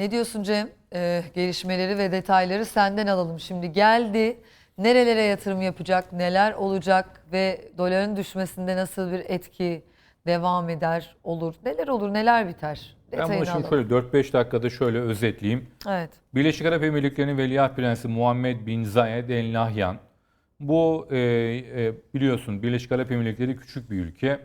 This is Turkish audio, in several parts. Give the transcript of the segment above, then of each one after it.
Ne diyorsun Cem? Ee, gelişmeleri ve detayları senden alalım. Şimdi geldi. Nerelere yatırım yapacak? Neler olacak? Ve doların düşmesinde nasıl bir etki devam eder? Olur? Neler olur? Neler biter? Ben bunu Detayını şimdi alalım. şöyle 4-5 dakikada şöyle özetleyeyim. Evet. Birleşik Arap Emirlikleri'nin Veliaht Prensi Muhammed Bin Zayed El Nahyan. Bu e, e, biliyorsun Birleşik Arap Emirlikleri küçük bir ülke.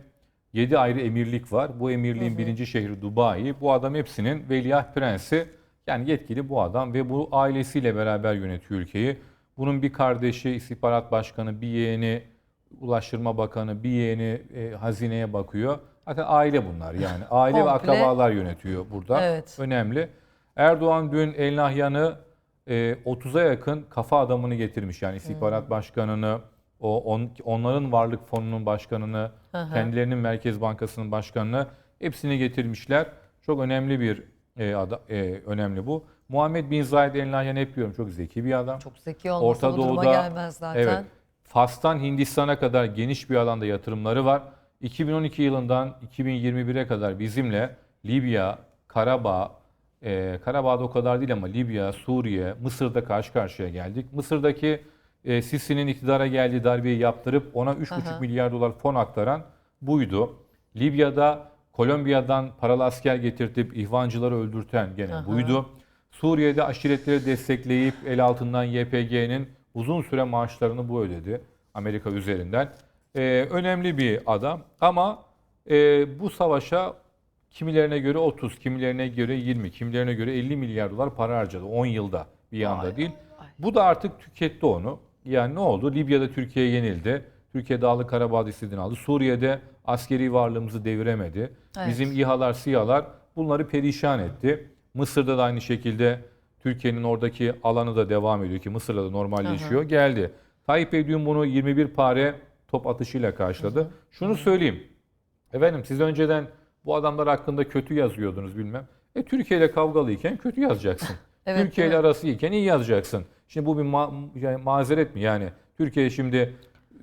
7 ayrı emirlik var. Bu emirliğin birinci şehri Dubai. Bu adam hepsinin Veliaht Prensi. Yani yetkili bu adam ve bu ailesiyle beraber yönetiyor ülkeyi. Bunun bir kardeşi istihbarat başkanı, bir yeğeni Ulaştırma Bakanı, bir yeğeni e, hazineye bakıyor. Zaten aile bunlar yani. Aile ve akrabalar yönetiyor burada. Evet. Önemli. Erdoğan dün El Nahyan'ı e, 30'a yakın kafa adamını getirmiş. Yani istihbarat başkanını, o on- onların varlık fonunun başkanını, hı. kendilerinin Merkez Bankası'nın başkanını hepsini getirmişler. Çok önemli bir e, ada- e, önemli bu. Muhammed Bin Zayed El Nahyan hep diyorum çok zeki bir adam. Çok zeki olmasa Orta bu Doğu'da gelmez zaten. Evet. Fas'tan Hindistan'a kadar geniş bir alanda yatırımları var. 2012 yılından 2021'e kadar bizimle Libya, Karabağ, e, Karabağ'da o kadar değil ama Libya, Suriye, Mısır'da karşı karşıya geldik. Mısır'daki e, Sisi'nin iktidara geldiği darbeyi yaptırıp ona 3,5 Aha. milyar dolar fon aktaran buydu. Libya'da Kolombiya'dan paralı asker getirtip ihvancıları öldürten gene Aha. buydu. Suriye'de aşiretleri destekleyip el altından YPG'nin uzun süre maaşlarını bu ödedi Amerika üzerinden. Ee, önemli bir adam ama e, bu savaşa kimilerine göre 30, kimilerine göre 20, kimilerine göre 50 milyar dolar para harcadı 10 yılda bir yanda Vay, değil. Bu da artık tüketti onu. Yani ne oldu? Libya'da Türkiye yenildi. Türkiye Dağlı Karabağ'da istediğini aldı. Suriye'de askeri varlığımızı deviremedi. Evet. Bizim İHA'lar, SİHA'lar bunları perişan etti. Mısır'da da aynı şekilde Türkiye'nin oradaki alanı da devam ediyor ki Mısır'da da normalleşiyor. Geldi. Tayyip Bey dün bunu 21 pare top atışıyla karşıladı. Şunu söyleyeyim. Efendim siz önceden bu adamlar hakkında kötü yazıyordunuz bilmem. E Türkiye ile kavgalıyken kötü yazacaksın. Evet, Türkiye ile arası iyiken iyi yazacaksın. Şimdi bu bir ma- yani mazeret mi yani? Türkiye şimdi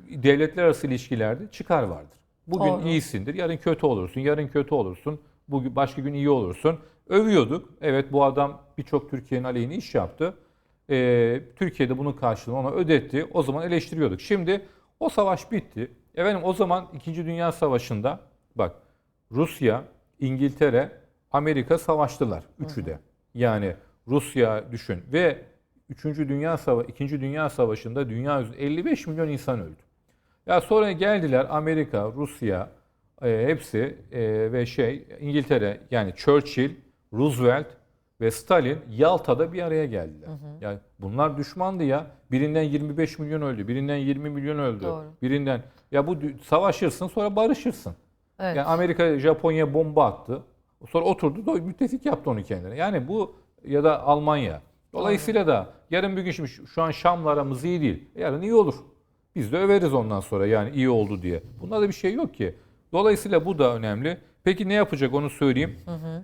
devletler arası ilişkilerde çıkar vardır. Bugün Doğru. iyisindir, yarın kötü olursun, yarın kötü olursun, bugün başka gün iyi olursun. Övüyorduk. Evet bu adam birçok Türkiye'nin aleyhine iş yaptı. Ee, Türkiye'de bunun karşılığını ona ödetti. O zaman eleştiriyorduk. Şimdi o savaş bitti. Efendim o zaman 2. Dünya Savaşı'nda bak Rusya, İngiltere, Amerika savaştılar. Üçü de. Yani Rusya düşün ve 3. Dünya Savaşı, 2. Dünya Savaşı'nda dünya üzerinde 55 milyon insan öldü. Ya sonra geldiler Amerika, Rusya e, hepsi e, ve şey İngiltere yani Churchill, Roosevelt ve Stalin Yalta'da bir araya geldiler. Yani bunlar düşmandı ya. Birinden 25 milyon öldü, birinden 20 milyon öldü. Doğru. Birinden ya bu savaşırsın sonra barışırsın. Evet. Yani Amerika Japonya bomba attı. Sonra oturdu da müttefik yaptı onu kendine. Yani bu ya da Almanya. Dolayısıyla da yarın bir gün şimdi şu an Şam'la aramız iyi değil. Yarın iyi olur. Biz de överiz ondan sonra yani iyi oldu diye. Bunda da bir şey yok ki. Dolayısıyla bu da önemli. Peki ne yapacak onu söyleyeyim.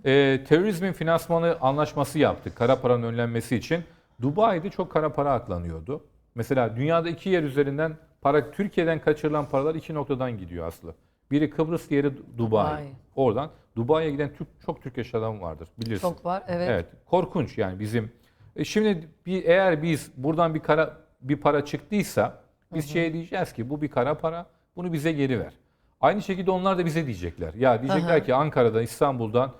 Ee, terörizmin finansmanı anlaşması yaptık kara paranın önlenmesi için. Dubai'de çok kara para aklanıyordu. Mesela dünyada iki yer üzerinden para Türkiye'den kaçırılan paralar iki noktadan gidiyor aslı. Biri Kıbrıs, diğeri Dubai. Dubai. Oradan Dubai'ye giden Türk, çok Türk adamı vardır bilirsin. Çok var. Evet. Evet, korkunç yani bizim. E şimdi bir, eğer biz buradan bir kara bir para çıktıysa biz şey diyeceğiz ki bu bir kara para, bunu bize geri ver. Aynı şekilde onlar da bize diyecekler. Ya diyecekler Aha. ki Ankara'dan, İstanbul'dan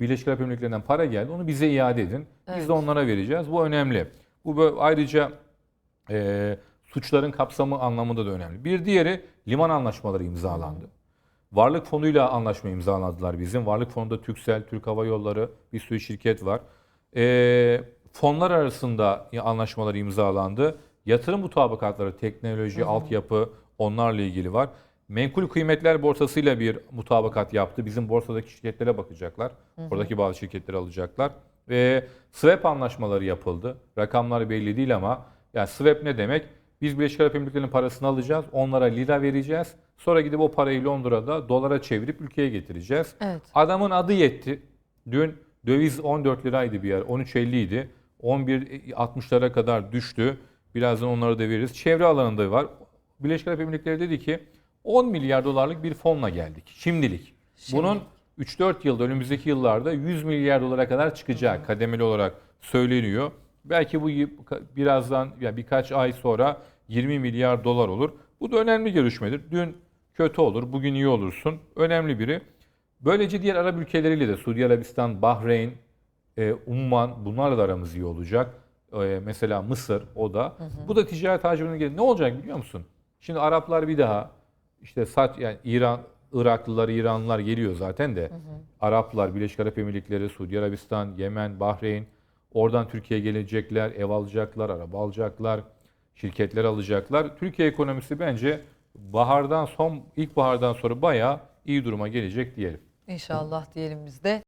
Birleşik Arap Emirlikleri'nden para geldi. Onu bize iade edin. Biz Evet. de onlara vereceğiz. Bu önemli. Bu böyle ayrıca e, suçların kapsamı anlamında da önemli. Bir diğeri liman anlaşmaları imzalandı. Varlık fonuyla anlaşma imzaladılar bizim. Varlık fonunda Türksel, Türk Hava Yolları bir sürü şirket var. Ee, fonlar arasında anlaşmalar imzalandı. Yatırım mutabakatları, teknoloji, altyapı onlarla ilgili var. Menkul kıymetler borsasıyla bir mutabakat yaptı. Bizim borsadaki şirketlere bakacaklar. Oradaki bazı şirketleri alacaklar. Ve swap anlaşmaları yapıldı. Rakamlar belli değil ama yani swap ne demek? Biz Birleşik Arap Emirlikleri'nin parasını alacağız. Onlara lira vereceğiz. Sonra gidip o parayı Londra'da dolara çevirip ülkeye getireceğiz. Evet. Adamın adı yetti. Dün döviz 14 liraydı bir yer. 13.50 idi. 11.60'lara kadar düştü. Birazdan onları da veririz. Çevre alanında var. Birleşik Arap Emirlikleri dedi ki 10 milyar dolarlık bir fonla geldik. Şimdilik. Şimdilik. Bunun 3-4 yılda önümüzdeki yıllarda 100 milyar dolara kadar çıkacak kademeli olarak söyleniyor. Belki bu birazdan yani birkaç ay sonra 20 milyar dolar olur. Bu da önemli görüşmedir. Dün kötü olur, bugün iyi olursun. Önemli biri. Böylece diğer Arap ülkeleriyle de Suudi Arabistan, Bahreyn, e, Umman bunlarla da aramız iyi olacak. E, mesela Mısır o da. Bu da ticaret hacmine gelir. Ne olacak biliyor musun? Şimdi Araplar bir daha işte saç yani İran Iraklılar, İranlılar geliyor zaten de. Araplar, Birleşik Arap Emirlikleri, Suudi Arabistan, Yemen, Bahreyn oradan Türkiye'ye gelecekler, ev alacaklar, araba alacaklar, şirketler alacaklar. Türkiye ekonomisi bence bahardan son ilk bahardan sonra bayağı iyi duruma gelecek diyelim. İnşallah diyelim biz de.